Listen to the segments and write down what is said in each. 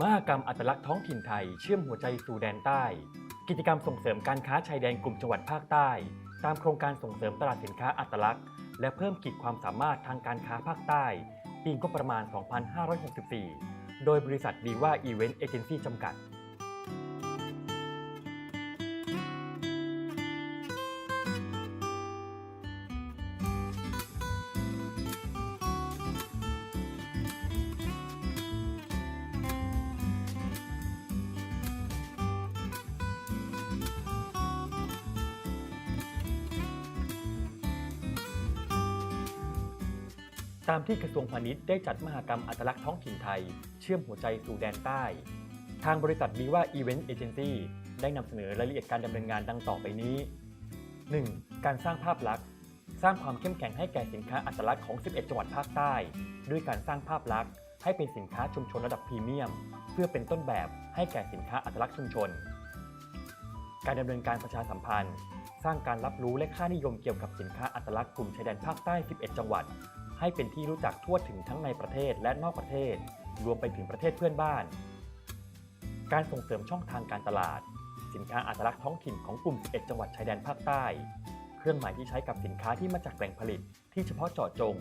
มหกรรมอัตลักษณ์ท้องถิ่นไทยเชื่อมหัวใจสู่แดนใต้ กิจกรรมส่งเสริมการค้าชายแดนกลุ่มจังหวัดภาคใต้ ตามโครงการส่งเสริมตลาดสินค้าอัตลักษณ์ และเพิ่มขีดความสามารถทางการค้าภาคใต้ ปีงบประมาณ 2564 โดยบริษัทดีว่าอีเวนต์เอเจนซี่จำกัด ที่กระทรวงพาณิชย์ได้จัดมหกรรมอัตลักษณ์ท้องถิ่นไทย เชื่อมหัวใจสู่แดนใต้ ทางบริษัทดีว่าอีเวนต์เอเจนซี่ได้นำเสนอรายละเอียดการดำเนินงานดังต่อไปนี้ 1. การสร้างภาพลักษณ์ สร้างความเข้มแข็งให้แก่สินค้าอัตลักษณ์ของ 11 จังหวัดภาคใต้ ด้วยการสร้างภาพลักษณ์ให้เป็นสินค้าชุมชนระดับพรีเมียม เพื่อเป็นต้นแบบให้แก่สินค้าอัตลักษณ์ชุมชน การดำเนินการประชาสัมพันธ์ สร้างการรับรู้และค่านิยมเกี่ยวกับสินค้าอัตลักษณ์กลุ่มชายแดนภาคใต้ 11 จังหวัด ให้เป็นที่รู้จักทั่วถึงทั้งในประเทศและนอกประเทศ รวมไปถึงประเทศเพื่อนบ้าน การส่งเสริมช่องทางการตลาด สินค้าอัตลักษณ์ท้องถิ่นของกลุ่ม 11 จังหวัดชายแดนภาคใต้ เครื่องหมายที่ใช้กับสินค้าที่มาจากแหล่งผลิตที่เฉพาะเจาะจง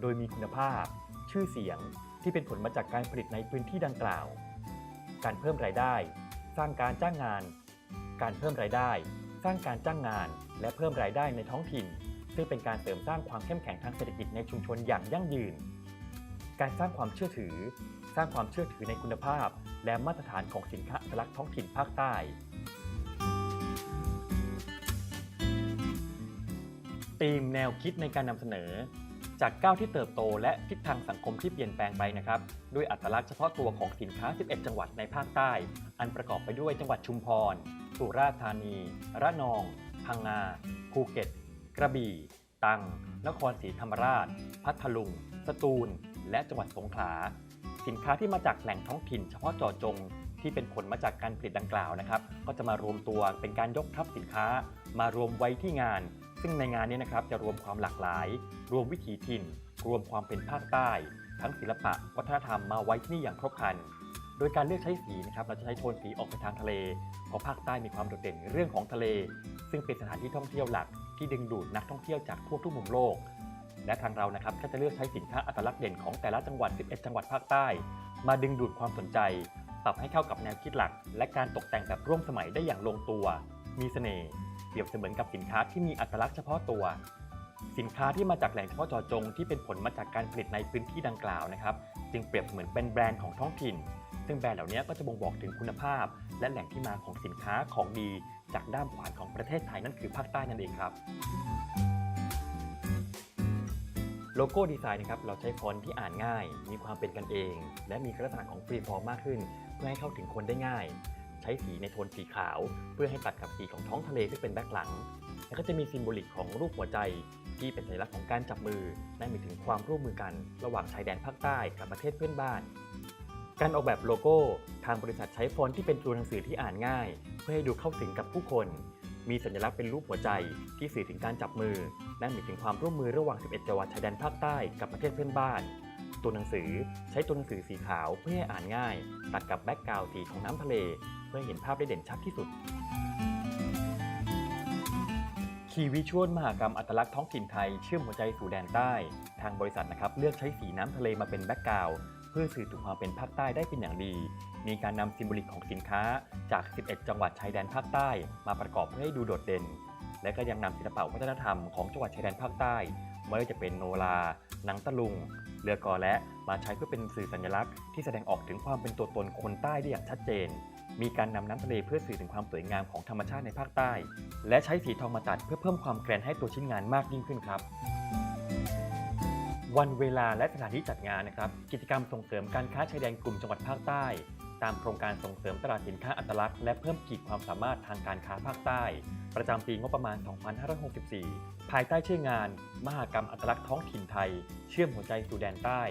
โดยมีคุณภาพ ชื่อเสียง ที่เป็นผลมาจากการผลิตในพื้นที่ดังกล่าว การเพิ่มรายได้ สร้างการจ้างงาน การเพิ่มรายได้ สร้างการจ้างงาน และเพิ่มรายได้ในท้องถิ่น ซึ่งเป็นการเสริมสร้างความเข้มแข็งทางเศรษฐกิจในชุมชนอย่างยั่งยืน การสร้างความเชื่อถือ สร้างความเชื่อถือในคุณภาพ และมาตรฐานของสินค้าอัตลักษณ์ท้องถิ่นภาคใต้ ธีมแนวคิดในการนำเสนอ จากก้าวที่เติบโตและทิศทางสังคมที่เปลี่ยนแปลงไปนะครับ ด้วยอัตลักษณ์เฉพาะตัวของสินค้า 11 จังหวัดในภาคใต้ อันประกอบไปด้วยจังหวัดชุมพร สุราษฎร์ธานี ระนอง พังงา ภูเก็ต กระบี่ ตรัง นครศรีธรรมราช พัทลุง สตูล และจังหวัดสงขลา สินค้าที่มาจากแหล่งท้องถิ่นเฉพาะเจาะจงที่เป็นผลมาจากการผลิตดังกล่าวนะครับ ก็จะมารวมตัวเป็นการยกทัพสินค้ามารวมไว้ที่งาน ซึ่งในงานนี้นะครับจะรวมความหลากหลาย รวมวิถีถิ่น รวมความเป็นภาคใต้ ทั้งศิลปะ วัฒนธรรมมาไว้ที่นี่อย่างครบครัน โดยการเลือกใช้สีนะครับเราจะใช้โทนสีออกไปทางทะเลเพราะภาคใต้มีความโดดเด่นเรื่องของทะเล ซึ่งเป็นสถานที่ท่องเที่ยวหลักที่ดึงดูดนักท่องเที่ยวจากทั่วทุกมุมโลก และทางเรานะครับก็จะเลือกใช้สินค้าอัตลักษณ์เด่นของแต่ละจังหวัด 11 จังหวัดภาคใต้ มาดึงดูดความสนใจ ปรับให้เข้ากับแนวคิดหลัก และการตกแต่งแบบร่วมสมัยได้อย่างลงตัว มีเสน่ห์เปรียบเสมือนกับสินค้าที่มีอัตลักษณ์เฉพาะตัวสินค้าที่มาจากแหล่งเฉพาะเจาะจงที่เป็นผลมาจากการผลิตในพื้นที่ดังกล่าวนะครับ จึงเปรียบเสมือนเป็นแบรนด์ของท้องถิ่น ซึ่งแบรนด์เหล่านี้ก็จะบ่งบอกถึงคุณภาพ และแหล่งที่มาของสินค้าของดี จากด้ามขวานของประเทศไทยนั่นคือภาคใต้นั่นเองครับโลโก้ดีไซน์นะครับเราใช้ฟอนต์ที่อ่านง่าย มีความเป็นกันเอง และมีลักษณะของฟรีฟอร์มมากขึ้น เพื่อให้เข้าถึงคนได้ง่าย ใช้สีในโทนสีขาว เพื่อให้ตัดกับสีของท้องทะเลที่เป็นแบ็คหลัง แล้วก็จะมีซิมโบลิกของรูปหัวใจ ที่เป็นสัญลักษณ์ของการจับมือนั่นหมายถึงความร่วมมือกัน ระหว่างชายแดนภาคใต้กับประเทศเพื่อนบ้าน การออกแบบโลโก้ ทางบริษัทใช้ฟอนต์ที่เป็นตัวหนังสือที่อ่านง่าย เพื่อให้ดูเข้าถึงกับผู้คน มีสัญลักษณ์เป็นรูปหัวใจที่สื่อถึงการจับมือนั่นหมายถึงความร่วมมือระหว่าง 11 จังหวัดชายแดนภาคใต้กับประเทศเพื่อนบ้าน ตัวหนังสือใช้ตัวหนังสือสีขาวเพื่อให้อ่านง่าย ตัดกับแบ็กกราวด์สีของน้ำทะเล เพื่อเห็นภาพได้เด่นชัดที่สุดคีวิชวลมหากรรมอัตลักษณ์ท้องถิ่นไทยเชื่อมหัวใจสู่แดนใต้ ทางบริษัทนะครับเลือกใช้สีน้ำทะเลมาเป็นแบ็กกราวด์ เพื่อสื่อถึงความเป็นภาคใต้ได้เป็นอย่างดี มีการนำซิมโบลิกของสินค้าจาก 11 จังหวัดชายแดนภาคใต้ มาประกอบเพื่อให้ดูโดดเด่น และก็ยังนำศิลปะวัฒนธรรมของจังหวัดชายแดนภาคใต้ไม่ว่าจะเป็นโนราหนังตะลุง เรือกอและมาใช้เพื่อเป็นสื่อสัญลักษณ์ที่แสดงออกถึงความเป็นตัวตนคนใต้ได้อย่างชัดเจน มีการนำน้ำทะเลเพื่อสื่อถึงความสวยงามของธรรมชาติในภาคใต้ และใช้สีทองมาตัดเพื่อเพิ่มความแกรนให้ตัวชิ้นงานมากยิ่งขึ้นครับ วันเวลาและสถานที่จัดงานนะครับ กิจกรรมส่งเสริมการค้าชายแดนกลุ่มจังหวัดภาคใต้ ตามโครงการส่งเสริมตลาดสินค้าอัตลักษณ์และเพิ่มขีดความสามารถทางการค้าภาคใต้ ประจำปีงบประมาณ 2564 ภายใต้ชื่องาน มหกรรมอัตลักษณ์ท้องถิ่นไทย เชื่อมหัวใจสู่แดนใต้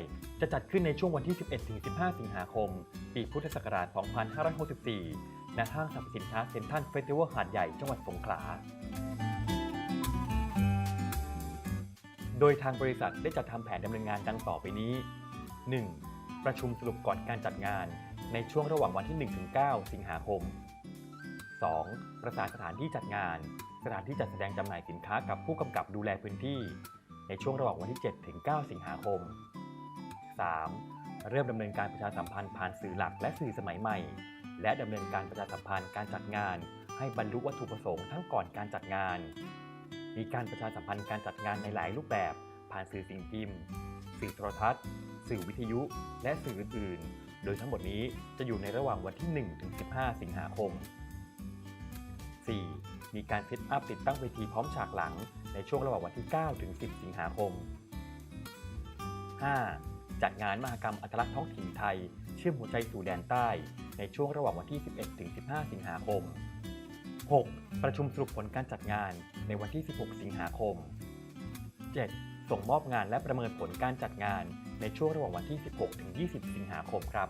จะจัดขึ้นในช่วงวันที่ 11-15 สิงหาคม ปีพุทธศักราช 2564 ณ ห้างสรรพสินค้าเซ็นทรัลเฟสติวัลหาดใหญ่จังหวัดสงขลา โดยทางบริษัทได้จัดทำแผนดำเนินงานดังต่อไปนี้ 1. ประชุมสรุปก่อนการจัดงาน ในช่วงระหว่างวันที่ 1-9 สิงหาคม 2. ประสานสถานที่จัดงาน สถานที่จัดแสดงจำหน่ายสินค้ากับผู้กำกับดูแลพื้นที่ ในช่วงระหว่างวันที่ 7-9 สิงหาคม 3. เริ่มดำเนินการประชาสัมพันธ์ผ่านสื่อหลักและสื่อสมัยใหม่ และดำเนินการประชาสัมพันธ์การจัดงาน ให้บรรลุวัตถุประสงค์ทั้งก่อนการจัดงาน มีการประชาสัมพันธ์การจัดงานในหลายรูปแบบ ผ่านสื่อสิ่งพิมพ์ สื่อโทรทัศน์ สื่อวิทยุ และสื่ออื่นๆ โดยทั้งหมดนี้จะอยู่ในระหว่างวันที่1-15 สิงหาคม 4. มีการเซตอัพติดตั้งเวทีพร้อมฉากหลัง ในช่วงระหว่างวันที่9-10 สิงหาคม 5. จัดงานมหกรรมอัตลักษณ์ท้องถิ่นไทย เชื่อมหัวใจสู่แดนใต้ ในช่วงระหว่างวันที่ 11-15 สิงหาคม 6. ประชุมสรุปผลการจัดงานในวันที่ 16 สิงหาคม 7. ส่งมอบงานและประเมินผลการจัดงานในช่วงระหว่างวันที่ 16-20 สิงหาคมครับ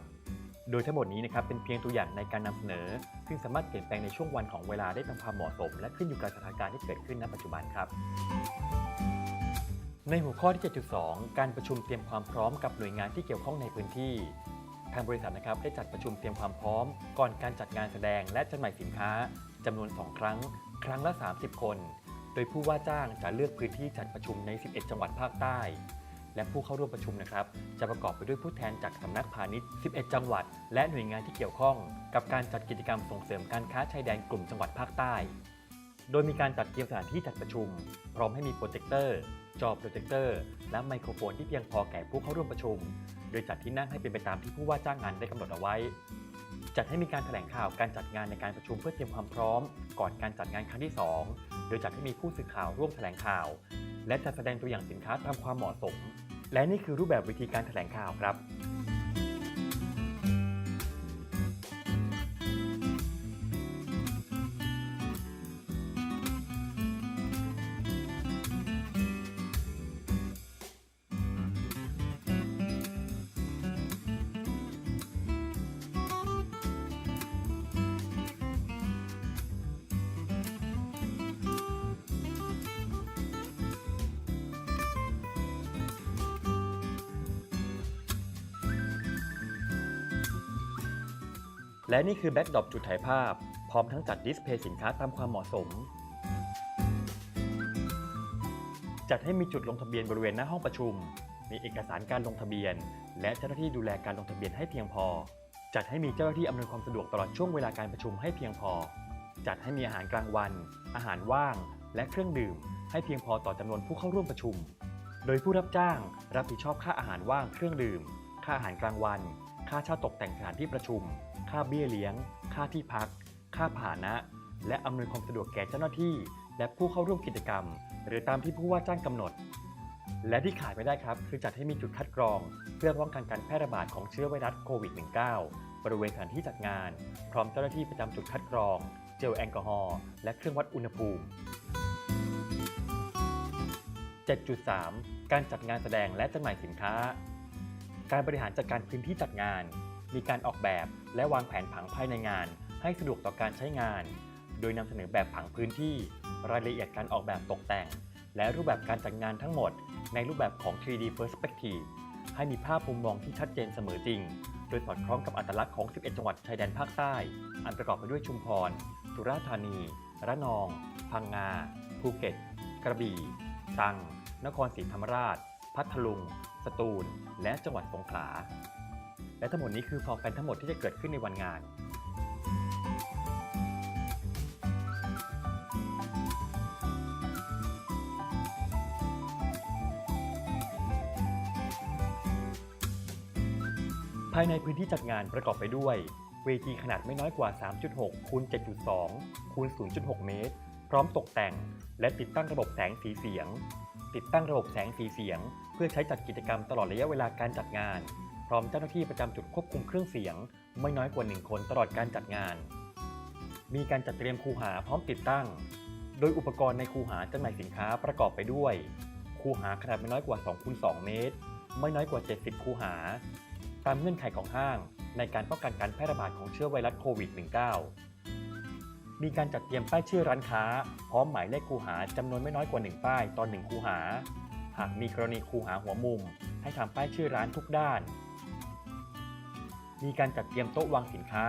โดยทั้งหมดนี้นะครับเป็นเพียงตัวอย่างในการนำเสนอ ซึ่งสามารถเปลี่ยนแปลงในช่วงวันของเวลาได้ตามความเหมาะสม และขึ้นอยู่กับสถานการณ์ที่เกิดขึ้นณปัจจุบันครับ ในหัวข้อที่ 7.2 การประชุมเตรียมความพร้อมกับหน่วยงานที่เกี่ยวข้องในพื้นที่ทางบริษัทนะครับได้จัดประชุมเตรียมความพร้อม ก่อนการจัดงานแสดงและจำหน่ายสินค้า จำนวน 2 ครั้ง ครั้งละ 30 คน โดยผู้ว่าจ้างจะเลือกพื้นที่จัดประชุมใน 11 จังหวัดภาคใต้ และผู้เข้าร่วมประชุมนะครับ จะประกอบไปด้วยผู้แทนจากสำนักพาณิชย์ 11 จังหวัด และหน่วยงานที่เกี่ยวข้อง กับการจัดกิจกรรมส่งเสริมการค้าชายแดนกลุ่มจังหวัดภาคใต้ โดยมีการจัดเตรียมสถานที่จัดประชุม พร้อมให้มีโปรเจคเตอร์ จอโปรเจคเตอร์ และไมโครโฟนที่เพียงพอแก่ผู้เข้าร่วมประชุม โดยจัดที่นั่งให้เป็นไปตามที่ผู้ว่าจ้างงานได้กำหนดเอาไว้ จัดให้มีการแถลงข่าวการจัดงานในการประชุมเพื่อเตรียมความพร้อม ก่อนการจัดงานครั้งที่ 2 โดยจัดให้มีผู้สื่อข่าวร่วมแถลงข่าว และจัดแสดงตัวอย่างสินค้าตามความเหมาะสม และนี่คือรูปแบบวิธีการแถลงข่าวครับ และนี่คือแบ็กดรอปจุดถ่ายภาพ พร้อมทั้งจัดดิสเพย์สินค้าตามความเหมาะสม จัดให้มีจุดลงทะเบียนบริเวณหน้าห้องประชุม มีเอกสารการลงทะเบียน และเจ้าหน้าที่ดูแลการลงทะเบียนให้เพียงพอ จัดให้มีเจ้าหน้าที่อำนวยความสะดวกตลอดช่วงเวลาการประชุมให้เพียงพอ จัดให้มีอาหารกลางวัน อาหารว่าง และเครื่องดื่ม ให้เพียงพอต่อจำนวนผู้เข้าร่วมประชุม โดยผู้รับจ้างรับผิดชอบค่าอาหารว่างเครื่องดื่ม ค่าอาหารกลางวัน ค่าเช่าตกแต่งสถานที่ประชุม ค่าเบี้ยเลี้ยง ค่าที่พัก ค่าผ่านะ และอำนวยความสะดวกแก่เจ้าหน้าที่ และผู้เข้าร่วมกิจกรรม หรือตามที่ผู้ว่าจ้างกำหนด และที่ขาดไม่ได้ครับ คือจัดให้มีจุดคัดกรอง เพื่อป้องกันการแพร่ระบาดของเชื้อไวรัสโควิด -19 บริเวณสถานที่จัดงาน พร้อมเจ้าหน้าที่ประจำจุดคัดกรอง เจลแอลกอฮอล์และเครื่องวัดอุณหภูมิ 7.3 การจัดงานแสดงและจำหน่ายสินค้า การบริหารจัดการพื้นที่จัดงาน มีการออกแบบและวางแผนผังภายในงาน ให้สะดวกต่อการใช้งาน โดยนำเสนอแบบผังพื้นที่ รายละเอียดการออกแบบตกแต่ง และรูปแบบการจัดงานทั้งหมด ในรูปแบบของ 3D Perspective ให้มีภาพมุมมองที่ชัดเจนเสมอจริง โดยสอดคล้องกับอัตลักษณ์ของ 11 จังหวัดชายแดนภาคใต้ อันประกอบไปด้วยชุมพร สุราษฎร์ธานี ระนอง พังงา ภูเก็ต กระบี่ ตรัง นครศรีธรรมราช พัทลุง สตูล และจังหวัดสงขลา และทั้งหมดนี้คือฟอร์แฟนทั้งหมดที่จะเกิดขึ้นในวันงานภายในพื้นที่จัดงานประกอบไปด้วย เวทีขนาดไม่น้อยกว่า 3.6 คูณ 7.2 คูณ 0.6 เมตร พร้อมตกแต่ง และติดตั้งระบบแสงสีเสียง ติดตั้งระบบแสงสีเสียง พื่อใช้จัดกิจกรรมตลอดระยะเวลาการจัดงาน พร้อมเจ้าหน้าที่ประจำจุดควบคุมเครื่องเสียง ไม่น้อยกว่า 1 คนตลอดการจัดงาน มีการจัดเตรียมคูหาพร้อมติดตั้ง โดยอุปกรณ์ในคูหาจำหน่ายสินค้าประกอบไปด้วย คูหาขนาดไม่น้อยกว่า2คูณ2เมตร ไม่น้อยกว่า 70 คูหา ตามเงื่อนไขของห้าง ในการป้องกันการแพร่ระบาดของเชื้อไวรัสโควิด -19 มีการจัดเตรียมป้ายชื่อร้านค้า พร้อมหมายเลขคูหาจำนวนไม่น้อยกว่า 1 ป้ายต่อ1คูหาากมีกรณีคูหาหัวมุม ให้ทำป้ายชื่อร้านทุกด้าน มีการจัดเตรียมโต๊ะวางสินค้า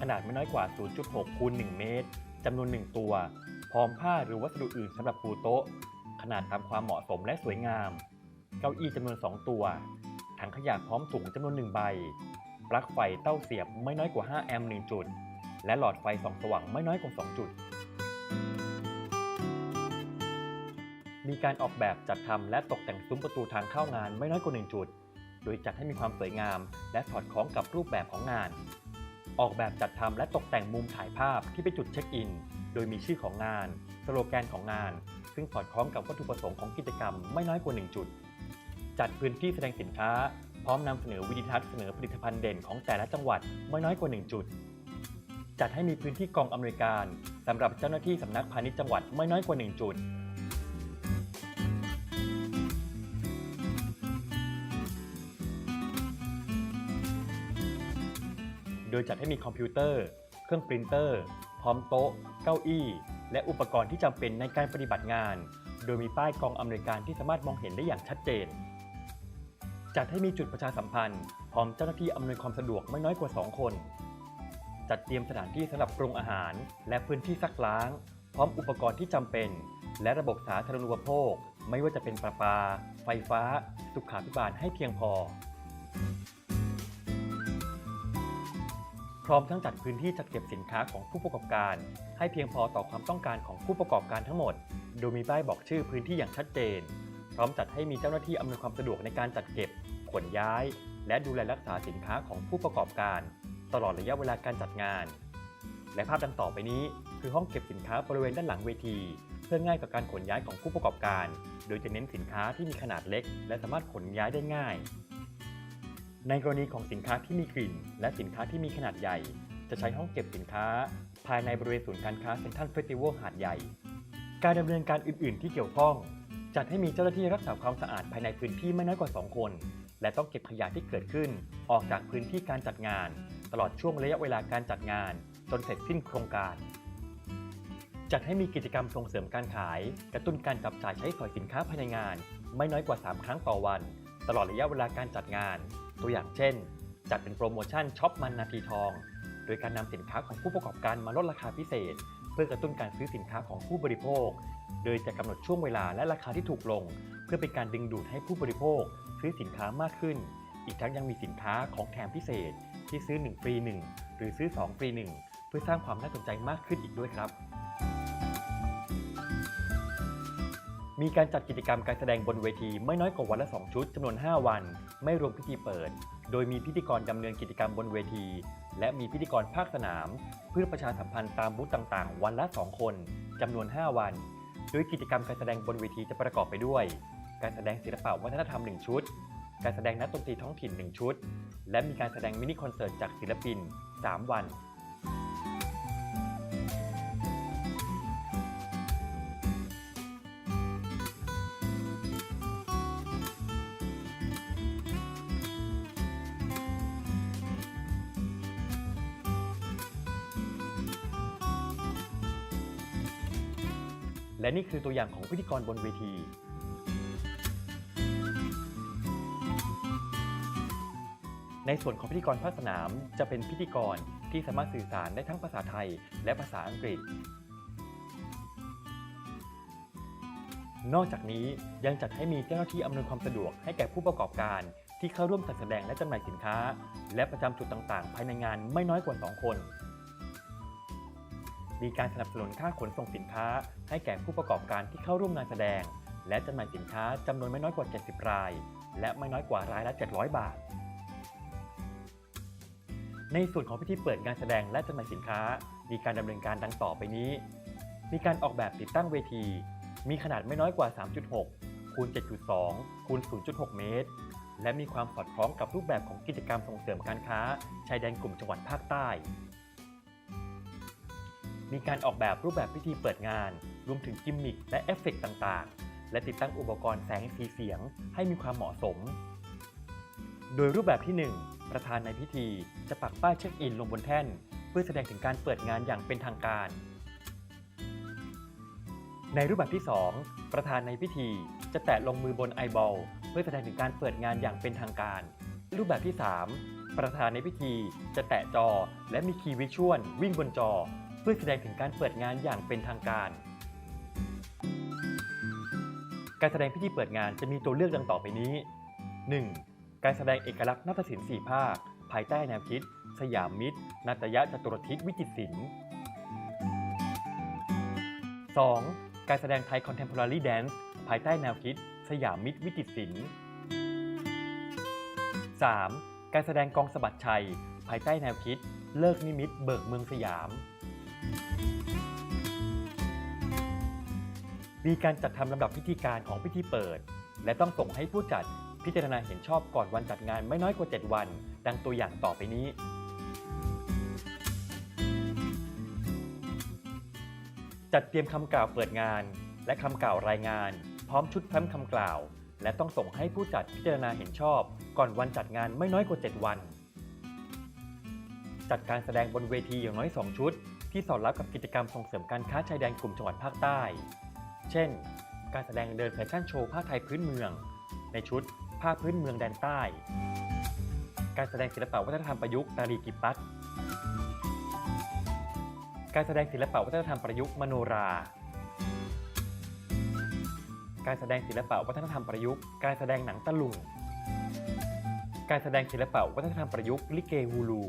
ขนาดไม่น้อยกว่า 0.6 คูณ 1 เมตรจำนวน 1 ตัว พร้อมผ้าหรือวัสดุอื่นสำหรับปูโต๊ะ ขนาดตามความเหมาะสมและสวยงาม เก้าอี้จำนวน 2 ตัว ถังขยะพร้อมถุงจำนวน 1 ใบ ปลั๊กไฟเต้าเสียบไม่น้อยกว่า 5 แอมป์1จุด และหลอดไฟส่องสว่างไม่น้อยกว่า 2 จุด มีการออกแบบจัดทำและตกแต่งซุ้มประตูทางเข้างานไม่น้อยกว่า1จุด โดยจัดให้มีความสวยงาม และสอดคล้องกับรูปแบบของงาน ออกแบบจัดทำและตกแต่งมุมถ่ายภาพที่เป็นจุดเช็คอิน โดยมีชื่อของงาน สโลแกนของงาน ซึ่งสอดคล้องกับวัตถุประสงค์ของกิจกรรมไม่น้อยกว่า 1 จุด จัดพื้นที่แสดงสินค้า พร้อมนำเสนอวิดีทัศน์เสนอผลิตภัณฑ์เด่นของแต่ละจังหวัดไม่น้อยกว่า 1 จุด จัดให้มีพื้นที่กองอำนวยการสำหรับเจ้าหน้าที่สำนักพาณิชย์จังหวัดไม่น้อยกว่า 1 จุด ดยจัดให้มีคอมพิวเตอร์ เครื่องปรินเตอร์ พร้อมโต๊ะ เก้าอี้ และอุปกรณ์ที่จำเป็นในการปฏิบัติงาน โดยมีป้ายกองอำนวยการที่สามารถมองเห็นได้อย่างชัดเจน จัดให้มีจุดประชาสัมพันธ์ พร้อมเจ้าหน้าที่อำนวยความสะดวกไม่น้อยกว่า 2 คน จัดเตรียมสถานที่สำหรับปรุงอาหาร และพื้นที่ซักล้าง พร้อมอุปกรณ์ที่จำเป็น และระบบสาธารณูปโภค ไม่ว่าจะเป็นประปา ไฟฟ้า สุขาภิบาลให้เพียงพอ พร้อมทั้งจัดพื้นที่จัดเก็บสินค้าของผู้ประกอบการ ให้เพียงพอต่อความต้องการของผู้ประกอบการทั้งหมด โดยมีป้ายบอกชื่อพื้นที่อย่างชัดเจน พร้อมจัดให้มีเจ้าหน้าที่อำนวยความสะดวกในการจัดเก็บ ขนย้าย และดูแลรักษาสินค้าของผู้ประกอบการ ตลอดระยะเวลาการจัดงาน และภาพดังต่อไปนี้ คือห้องเก็บสินค้าบริเวณด้านหลังเวที เพื่อง่ายต่อการขนย้ายของผู้ประกอบการ โดยจะเน้นสินค้าที่มีขนาดเล็ก และสามารถขนย้ายได้ง่าย ในกรณีของสินค้าที่มีกลิ่น และสินค้าที่มีขนาดใหญ่ จะใช้ห้องเก็บสินค้า ภายในบริเวณศูนย์การค้าเซ็นทรัลเฟสติวัลหาดใหญ่ การดำเนินการอื่น ๆ ที่เกี่ยวข้อง จัดให้มีเจ้าหน้าที่รักษาความสะอาดภายในพื้นที่ไม่น้อยกว่า 2 คน และต้องเก็บขยะที่เกิดขึ้น ออกจากพื้นที่การจัดงาน ตลอดช่วงระยะเวลาการจัดงาน จนเสร็จสิ้นโครงการจัดให้มีกิจกรรมส่งเสริมการขาย กระตุ้นการจับจ่ายใช้สอยสินค้าภายในงาน ไม่น้อยกว่า 3 ครั้งต่อวัน ตลอดระยะเวลาการจัดงาน ตัวอย่างเช่น จัดเป็นโปรโมชั่นช็อปมันนาทีทอง โดยการนำสินค้าของผู้ประกอบการมาลดราคาพิเศษ เพื่อกระตุ้นการซื้อสินค้าของผู้บริโภค โดยจะกำหนดช่วงเวลาและราคาที่ถูกลง เพื่อเป็นการดึงดูดให้ผู้บริโภค ซื้อสินค้ามากขึ้น อีกทั้งยังมีสินค้าของแถมพิเศษ ที่ซื้อ 1 ฟรี 1 หรือซื้อ 2 ฟรี 1 เพื่อสร้างความน่าสนใจมากขึ้นอีกด้วยครับ มีการจัดกิจกรรมการแสดงบนเวทีไม่น้อยกว่าวันละ 2 ชุดจำนวน 5 วัน ไม่รวมพิธีเปิด โดยมีพิธีกรดำเนินกิจกรรมบนเวที และมีพิธีกรภาคสนาม เพื่อประชาสัมพันธ์ตามบูธต่างๆ วันละ 2 คนจำนวน 5 วัน โดยกิจกรรมการแสดงบนเวทีจะประกอบไปด้วย การแสดงศิลปะวัฒนธรรม 1 ชุด การแสดงนักดนตรีท้องถิ่น 1 ชุด และมีการแสดงมินิคอนเสิร์ตจากศิลปิน 3 วัน และนี่คือตัวอย่างของพิธีกรบนเวที ในส่วนของพิธีกรภาคสนามจะเป็นพิธีกรที่สามารถสื่อสารได้ทั้งภาษาไทยและภาษาอังกฤษ นอกจากนี้ยังจัดให้มีเจ้าหน้าที่อำนวยความสะดวกให้แก่ผู้ประกอบการที่เข้าร่วมจัดแสดงและจำหน่ายสินค้า และประจำจุดต่างๆ ภายในงานไม่น้อยกว่า 2 คน มีการสนับสนุนค่าขนส่งสินค้า ให้แก่ผู้ประกอบการที่เข้าร่วมงานแสดง และจำหน่ายสินค้าจำนวนไม่น้อยกว่า 70 ราย และไม่น้อยกว่ารายละ 700 บาท ในส่วนของพิธีเปิดงานแสดงและจำหน่ายสินค้า มีการดำเนินการดังต่อไปนี้ มีการออกแบบติดตั้งเวที มีขนาดไม่น้อยกว่า 3.6คูณ7.2คูณ0.6 เมตร และมีความสอดคล้องกับรูปแบบของกิจกรรมส่งเสริมการค้า ชายแดนกลุ่มจังหวัดภาคใต้ มีการออกแบบรูปแบบพิธีเปิดงาน รวมถึงกิมมิคและเอฟเฟกต์ต่างๆ และติดตั้งอุปกรณ์แสงสีเสียงให้มีความเหมาะสม โดยรูปแบบที่ 1 ประธานในพิธีจะปักป้ายเช็คอินลงบนแท่น เพื่อแสดงถึงการเปิดงานอย่างเป็นทางการ ในรูปแบบที่ 2 ประธานในพิธีจะแตะลงมือบนไอบอลเพื่อแสดงถึงการเปิดงานอย่างเป็นทางการ รูปแบบที่ 3 ประธานในพิธีจะแตะจอและมีคีย์วิชวลวิ่งบนจอเพื่อแสดงถึงการเปิดงานอย่างเป็นทางการ การแสดงพิธีเปิดงานจะมีตัวเลือกดังต่อไปนี้ 1. การแสดงเอกลักษณ์นาฏศิลป์สี่ภาค ภายใต้แนวคิด สยามมิตรนาตยะจตุรทิศวิจิตรศิลป์ 2. การแสดงไทยคอนเทมพอรารี่แดนซ์ภายใต้แนวคิด สยามมิตรวิจิตรศิลป์ 3. การแสดงกองสะบัดชัย ภายใต้แนวคิด เลิกนิมิตเบิกเมืองสยาม มีการจัดทำลำดับพิธีการของพิธีเปิด และต้องส่งให้ผู้จัดพิจารณาเห็นชอบก่อนวันจัดงานไม่น้อยกว่า 7 วัน ดังตัวอย่างต่อไปนี้ จัดเตรียมคำกล่าวเปิดงาน และคำกล่าวรายงาน พร้อมชุดแฟ้มคำกล่าว และต้องส่งให้ผู้จัดพิจารณาเห็นชอบ ก่อนวันจัดงานไม่น้อยกว่า 7 วัน จัดการแสดงบนเวทีอย่างน้อย 2 ชุด ที่สอดรับกับกิจกรรมส่งเสริมการค้าชายแดนกลุ่มจังหวัดภาคใต้ เช่น การแสดงเดินแฟชั่นโชว์ผ้าไทยพื้นเมือง ในชุดผ้าพื้นเมืองแดนใต้ การแสดงศิลปะวัฒนธรรมประยุกต์ตาลีกิปัตการแสดงศิลปะวัฒนธรรมประยุกต์มโนรา การแสดงศิลปะวัฒนธรรมประยุกต์ การแสดงหนังตะลุง การแสดงศิลปะวัฒนธรรมประยุกต์ลิเกฮูลู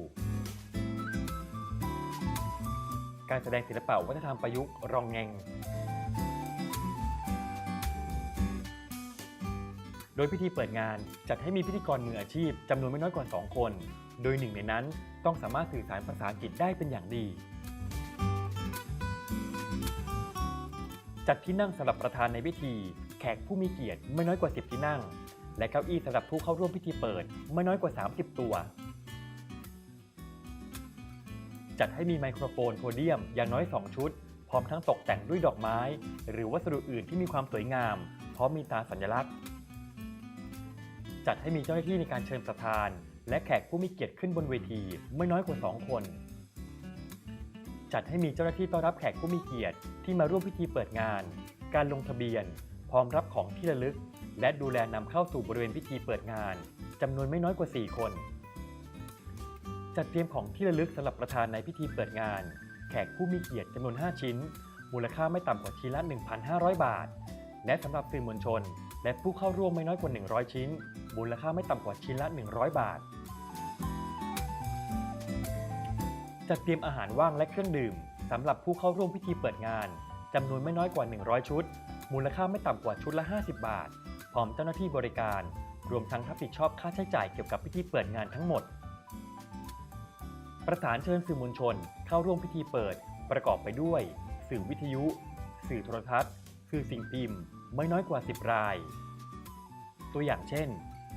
การแสดงศิลปะวัฒนธรรมประยุกต์รองเงง โดยพิธีเปิดงานจัดให้มีพิธีกรมืออาชีพจำนวนไม่น้อยกว่า 2 คน โดยหนึ่งในนั้นต้องสามารถสื่อสารภาษาอังกฤษได้เป็นอย่างดี จัดที่นั่งสำหรับประธานในพิธี แขกผู้มีเกียรติไม่น้อยกว่า 10 ที่นั่ง และเก้าอี้สำหรับผู้เข้าร่วมพิธีเปิดไม่น้อยกว่า 30 ตัว จัดให้มีไมโครโฟนโพเดียมอย่างน้อย 2 ชุด พร้อมทั้งตกแต่งด้วยดอกไม้ หรือวัสดุอื่นที่มีความสวยงาม พร้อมมีตาสัญลักษณ์ จัดให้มีเจ้าหน้าที่ในการเชิญประธาน และแขกผู้มีเกียรติขึ้นบนเวที ไม่น้อยกว่า 2 คน จัดให้มีเจ้าหน้าที่ต้อนรับแขกผู้มีเกียรติที่มาร่วมพิธีเปิดงาน การลงทะเบียน พร้อมรับของที่ระลึก และดูแลนำเข้าสู่บริเวณพิธีเปิดงานจำนวนไม่น้อยกว่า 4 คน จัดเตรียมของที่ระลึกสำหรับประธานในพิธีเปิดงาน แขกผู้มีเกียรติจำนวน 5 ชิ้น มูลค่าไม่ต่ำกว่าชิ้นละ 1,500 บาท และสำหรับสื่อมวลชน และผู้เข้าร่วมไม่น้อยกว่า 100 ชิ้น มูลค่าไม่ต่ำกว่าชิ้นละ 100 บาท จัดเตรียมอาหารว่างและเครื่องดื่มสำหรับผู้เข้าร่วมพิธีเปิดงานจำนวนไม่น้อยกว่า 100 ชุด มูลค่าไม่ต่ำกว่าชุดละ 50 บาท พร้อมเจ้าหน้าที่บริการ รวมทั้งรับผิดชอบค่าใช้จ่ายเกี่ยวกับพิธีเปิดงานทั้งหมด ประสานเชิญสื่อมวลชน เข้าร่วมพิธีเปิด ประกอบไปด้วย สื่อวิทยุ สื่อโทรทัศน์ สื่อสิ่งพิมพ์ ไม่น้อยกว่า 10 ราย ตัวอย่างเช่น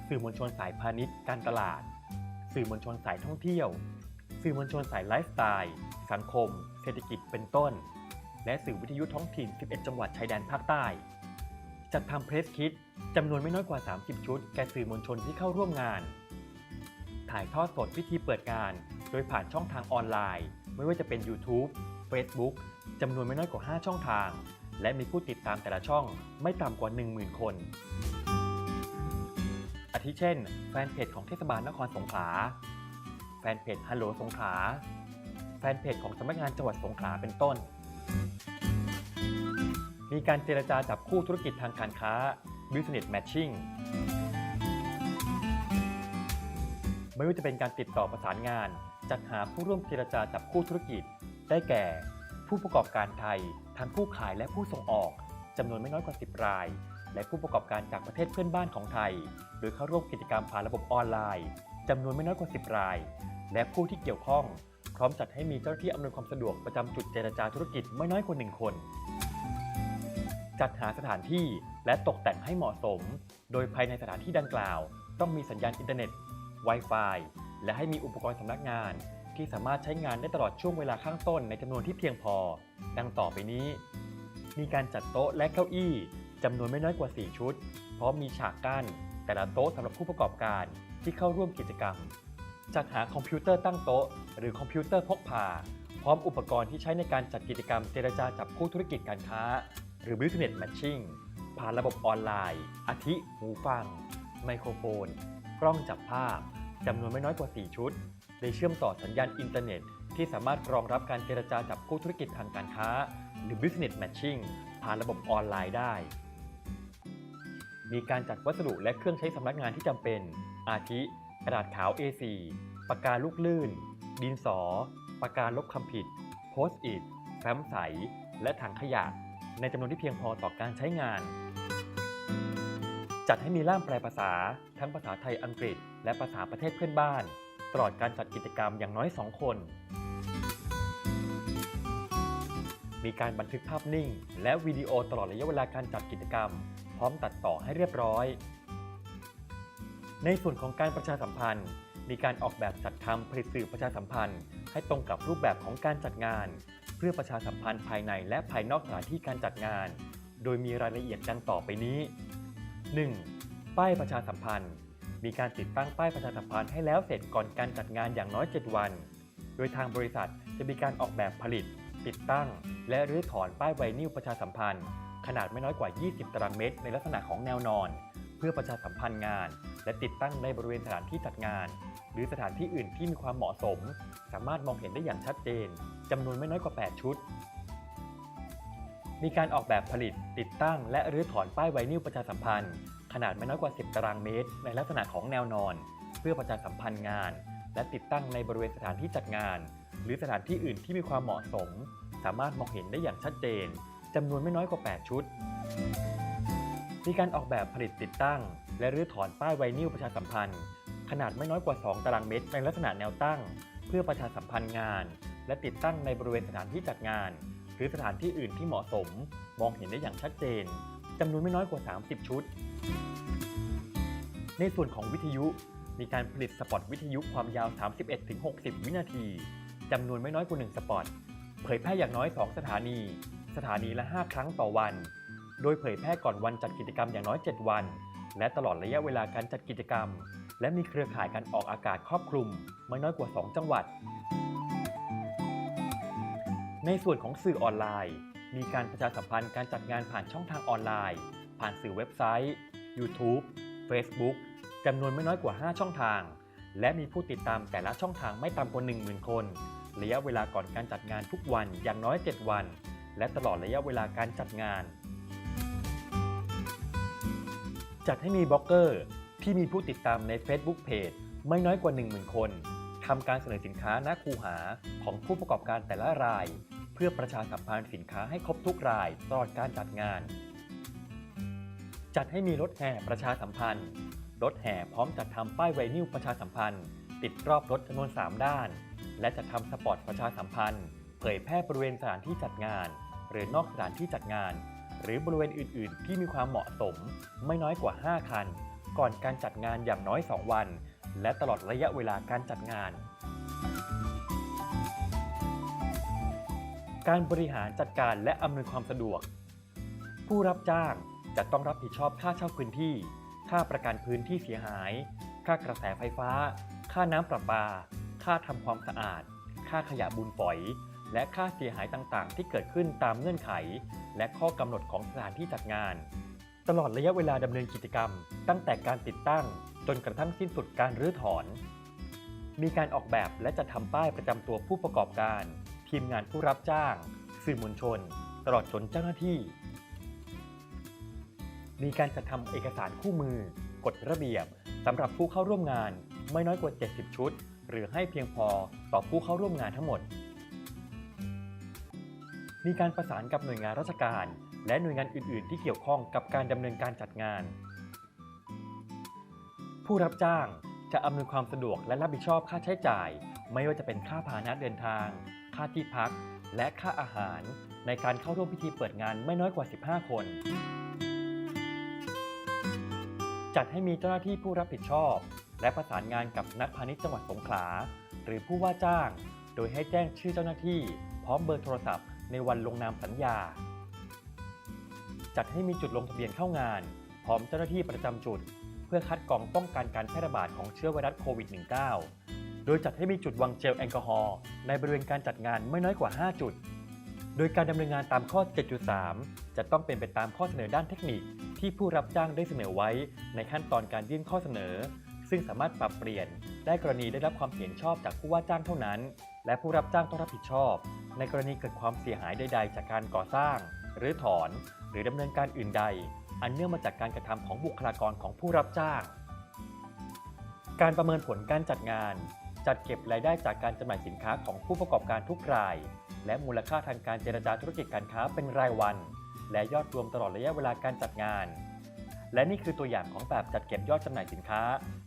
สื่อมวลชนสายพาณิชย์การตลาด สื่อมวลชนสายท่องเที่ยว สื่อมวลชนสายไลฟ์สไตล์ สังคม เศรษฐกิจเป็นต้น และสื่อวิทยุท้องถิ่น 11 จังหวัดชายแดนภาคใต้จัดทำเพรสคิดจำนวนไม่น้อยกว่า 30 ชุด แก่สื่อมวลชนที่เข้าร่วมงาน ถ่ายทอดสดพิธีเปิดงาน โดยผ่านช่องทางออนไลน์ ไม่ว่าจะเป็น YouTube Facebook จำนวนไม่น้อยกว่า 5 ช่องทาง และมีผู้ติดตามแต่ละช่องไม่ต่ำกว่า 10,000 คน อาทิเช่น แฟนเพจของเทศบาลนครสงขลา แฟนเพจฮัลโหลสงขลา แฟนเพจของสำนักงานจังหวัดสงขลาเป็นต้น มีการเจรจาจับคู่ธุรกิจทางการค้า Business Matching ไม่ว่าจะเป็นการติดต่อประสานงาน จัดหาผู้ร่วมเจรจาจับคู่ธุรกิจ ได้แก่ ผู้ประกอบการไทย ทั้งผู้ขายและผู้ส่งออกจำนวนไม่น้อยกว่า 10 ราย และผู้ประกอบการจากประเทศเพื่อนบ้านของไทย โดยเข้าร่วมกิจกรรมผ่านระบบออนไลน์จำนวนไม่น้อยกว่า 10 ราย และผู้ที่เกี่ยวข้อง พร้อมจัดให้มีเจ้าหน้าที่อำนวยความสะดวกประจำจุดเจรจาธุรกิจไม่น้อยกว่า 1 คน จัดหาสถานที่และตกแต่งให้เหมาะสม โดยภายในสถานที่ดังกล่าว ต้องมีสัญญาณอินเทอร์เน็ต Wi-Fi และให้มีอุปกรณ์สำนักงาน ที่สามารถใช้งานได้ตลอดช่วงเวลาข้างต้นในจำนวนที่เพียงพอ ดังต่อไปนี้ มีการจัดโต๊ะและเก้าอี้จำนวนไม่น้อยกว่า 4 ชุด พร้อมมีฉากกั้น แต่ละโต๊ะสำหรับผู้ประกอบการที่เข้าร่วมกิจกรรม จัดหาคอมพิวเตอร์ตั้งโต๊ะ หรือคอมพิวเตอร์พกพา พร้อมอุปกรณ์ที่ใช้ในการจัดกิจกรรมเจรจาจับคู่ธุรกิจการค้า หรือ Business Matching ผ่านระบบออนไลน์ อาทิ หูฟัง ไมโครโฟน กล้องจับภาพ จำนวนไม่น้อยกว่า 4 ชุด ได้เชื่อมต่อสัญญาณอินเทอร์เน็ต ที่สามารถรองรับการเจรจาจับคู่ธุรกิจทางการค้า หรือ business matching ผ่านระบบออนไลน์ได้ มีการจัดวัสดุและเครื่องใช้สำนักงานที่จำเป็น อาทิ กระดาษขาว A4 ปากกาลูกลื่น ดินสอ ปากกาลบคำผิด โพสต์อิทแฟ้มใส และถังขยะ ในจำนวนที่เพียงพอต่อการใช้งาน จัดให้มีล่ามแปลภาษา ทั้งภาษาไทยอังกฤษ และภาษาประเทศเพื่อนบ้าน ตลอดการจัดกิจกรรมอย่างน้อย 2 คน มีการบันทึกภาพนิ่ง และวิดีโอตลอดระยะเวลาการจัดกิจกรรม พร้อมตัดต่อให้เรียบร้อย ในส่วนของการประชาสัมพันธ์ มีการออกแบบจัดทำผลิตสื่อประชาสัมพันธ์ ให้ตรงกับรูปแบบของการจัดงาน เพื่อประชาสัมพันธ์ภายในและภายนอกสถานที่การจัดงาน โดยมีรายละเอียดดังต่อไปนี้ 1. ป้ายประชาสัมพันธ์ มีการติดตั้งป้ายประชาสัมพันธ์ให้แล้วเสร็จก่อนการจัดงานอย่างน้อย 7 วัน โดยทางบริษัทจะมีการออกแบบผลิต ติดตั้ง และรื้อถอนป้ายไวนิลประชาสัมพันธ์ ขนาดไม่น้อยกว่า 20 ตารางเมตร ในลักษณะของแนวนอน เพื่อประชาสัมพันธ์งาน และติดตั้งในบริเวณสถานที่จัดงาน หรือสถานที่อื่นที่มีความเหมาะสม สามารถมองเห็นได้อย่างชัดเจนจำนวนไม่น้อยกว่า 8 ชุด มีการออกแบบผลิต ติดตั้ง และรื้อถอนป้ายไวนิลประชาสัมพันธ์ ขนาดไม่น้อยกว่า 10 ตารางเมตร ในลักษณะของแนวนอน เพื่อประชาสัมพันธ์งาน และติดตั้งในบริเวณสถานที่จัดงาน หรือสถานที่อื่นที่มีความเหมาะสม สามารถมองเห็นได้อย่างชัดเจนจำนวนไม่น้อยกว่า 8 ชุด มีการออกแบบผลิตติดตั้ง และรื้อถอนป้ายไวนิลประชาสัมพันธ์ ขนาดไม่น้อยกว่า 2 ตารางเมตร ในลักษณะแนวตั้ง เพื่อประชาสัมพันธ์งาน และติดตั้งในบริเวณสถานที่จัดงาน รือสถานที่อื่นที่เหมาะสม มองเห็นได้อย่างชัดเจนจำนวนไม่น้อยกว่า 30 ชุด ในส่วนของวิทยุมีการผลิตสปอตวิทยุความยาว 31-60 วินาทีจำนวนไม่น้อยกว่า 1 สปอต เผยแพร่อย่างน้อย 2 สถานี สถานีละ 5 ครั้งต่อวัน โดยเผยแพร่ก่อนวันจัดกิจกรรมอย่างน้อย 7 วัน และตลอดระยะเวลาการจัดกิจกรรม และมีเครือข่ายการออกอากาศครอบคลุม ไม่น้อยกว่า 2 จังหวัด ในส่วนของสื่อออนไลน์ มีการประชาสัมพันธ์การจัดงานผ่านช่องทางออนไลน์ ผ่านสื่อเว็บไซต์ YouTube Facebook จำนวนไม่น้อยกว่า 5 ช่องทาง และมีผู้ติดตามแต่ละช่องทางไม่ต่ำกว่า10,000 คน ระยะเวลาก่อนการจัดงานทุกวันอย่างน้อย 7 วัน และตลอดระยะเวลาการจัดงาน จัดให้มีบล็อกเกอร์ที่มีผู้ติดตามใน Facebook Page ไม่น้อยกว่า 10,000 คน ทำการเสนอสินค้าหน้าคูหาของผู้ประกอบการแต่ละราย เพื่อประชาสัมพันธ์สินค้าให้ครบทุกรายตลอดการจัดงาน จัดให้มีรถแห่ประชาสัมพันธ์ รถแห่พร้อมจัดทำป้ายไวนิลประชาสัมพันธ์ ติดรอบรถจำนวน 3 ด้าน และจัดทำสปอตประชาสัมพันธ์ เผยแพร่บริเวณสถานที่จัดงาน หรือนอกสถานที่จัดงาน หรือบริเวณอื่น ๆ ที่มีความเหมาะสม ไม่น้อยกว่า 5 คัน ก่อนการจัดงานอย่างน้อย 2 วัน และตลอดระยะเวลาการจัดงาน การบริหารจัดการและอำนวยความสะดวก ผู้รับจ้างจะต้องรับผิดชอบค่าเช่าพื้นที่ ค่าประกันพื้นที่เสียหาย ค่ากระแสไฟฟ้า ค่าน้ำประปา ค่าทำความสะอาด ค่าขยะบุญฝอย และค่าเสียหายต่างๆ ที่เกิดขึ้นตามเงื่อนไข และข้อกำหนดของสถานที่จัดงาน ตลอดระยะเวลาดำเนินกิจกรรม ตั้งแต่การติดตั้ง จนกระทั่งสิ้นสุดการรื้อถอน มีการออกแบบและจัดทำป้ายประจำตัวผู้ประกอบการ ทีมงานผู้รับจ้าง สื่อมวลชน ตลอดจนเจ้าหน้าที่ มีการจัดทำเอกสารคู่มือ กฎระเบียบสำหรับผู้เข้าร่วมงาน ไม่น้อยกว่า 70 ชุด หรือให้เพียงพอต่อผู้เข้าร่วมงานทั้งหมด มีการประสานกับหน่วยงานราชการ และหน่วยงานอื่น ๆ ที่เกี่ยวข้องกับการดำเนินการจัดงาน ผู้รับจ้างจะอำนวยความสะดวกและรับผิดชอบค่าใช้จ่าย ไม่ว่าจะเป็นค่าพาหนะเดินทาง ค่าที่พัก และค่าอาหาร ในการเข้าร่วมพิธีเปิดงานไม่น้อยกว่า 15 คน จัดให้มีเจ้าหน้าที่ผู้รับผิดชอบ และประสานงานกับนักพาณิชย์จังหวัดสงขลา หรือผู้ว่าจ้าง โดยให้แจ้งชื่อเจ้าหน้าที่ พร้อมเบอร์โทรศัพท์ในวันลงนามสัญญา จัดให้มีจุดลงทะเบียนเข้างาน พร้อมเจ้าหน้าที่ประจำจุด เพื่อคัดกรองป้องกันการแพร่ระบาดของเชื้อไวรัสโควิด -19 โดยจัดให้มีจุดวางเจลแอลกอฮอล์ในบริเวณการจัดงานไม่น้อยกว่า 5 จุด โดยการดำเนินงานตามข้อ 7.3 จะต้องเป็นไปตามข้อเสนอด้านเทคนิค ที่ผู้รับจ้างได้เสนอไว้ ในขั้นตอนการยื่นข้อเสนอ ซึ่งสามารถปรับเปลี่ยนได้กรณีได้รับความเห็นชอบจากผู้ว่าจ้างเท่านั้นและผู้รับจ้างต้องรับผิดชอบ ในกรณีเกิดความเสียหายใด ๆ จากการก่อสร้าง หรือถอน หรือดำเนินการอื่นใด อันเนื่องมาจากการกระทำของบุคลากรของผู้รับจ้าง การประเมินผลการจัดงาน จัดเก็บรายได้จากการจำหน่ายสินค้าของผู้ประกอบการทุกราย และมูลค่าทางการเจรจาธุรกิจการค้าเป็นรายวัน และยอดรวมตลอดระยะเวลาการจัดงาน และนี่คือตัวอย่างของแบบจัดเก็บยอดจำหน่ายสินค้า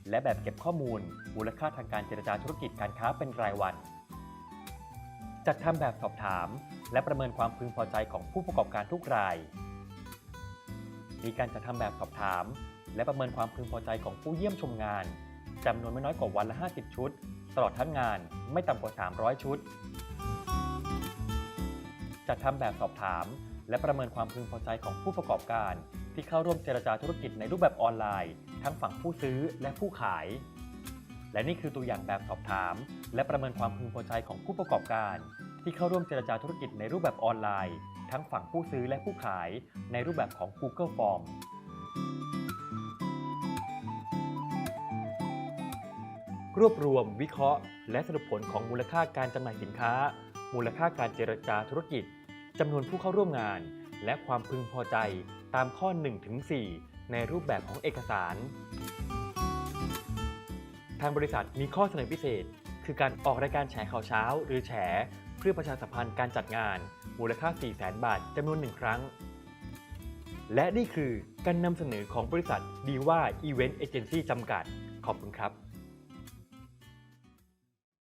และแบบเก็บข้อมูล มูลค่าทางการเจรจาธุรกิจการค้าเป็นรายวัน จัดทำแบบสอบถาม และประเมินความพึงพอใจของผู้ประกอบการทุกราย มีการจัดทำแบบสอบถาม และประเมินความพึงพอใจของผู้เยี่ยมชมงานจำนวนไม่น้อยกว่าวันละ 50 ชุด ตลอดทั้งงานไม่ต่ำกว่า 300 ชุด จัดทำแบบสอบถาม และประเมินความพึงพอใจของผู้ประกอบการ ที่เข้าร่วมเจรจาธุรกิจในรูปแบบออนไลน์ ทั้งฝั่งผู้ซื้อและผู้ขาย และนี่คือตัวอย่างแบบสอบถาม และประเมินความพึงพอใจของผู้ประกอบการ ที่เข้าร่วมเจรจาธุรกิจในรูปแบบออนไลน์ ทั้งฝั่งผู้ซื้อและผู้ขายในรูปแบบของ Google Form รวบรวม วิเคราะห์ และสรุปผลของมูลค่าการจำหน่ายสินค้า มูลค่าการเจรจาธุรกิจจำนวนผู้เข้าร่วมงาน และความพึงพอใจตามข้อ 1-4 ในรูปแบบของเอกสารางบริษัทมีข้อเสนอพิเศษ คือการออกรายการแฉข่าวเช้า หรือแฉ เพื่อประชาสัมพันธ์การจัดงาน มูลค่า 400,000 บาทจำนวนหนึ่งครั้ง และนี่คือการนำเสนอของบริษัทดีว่าอีเวนต์เอเจนซี่จำกัด ขอบคุณครับ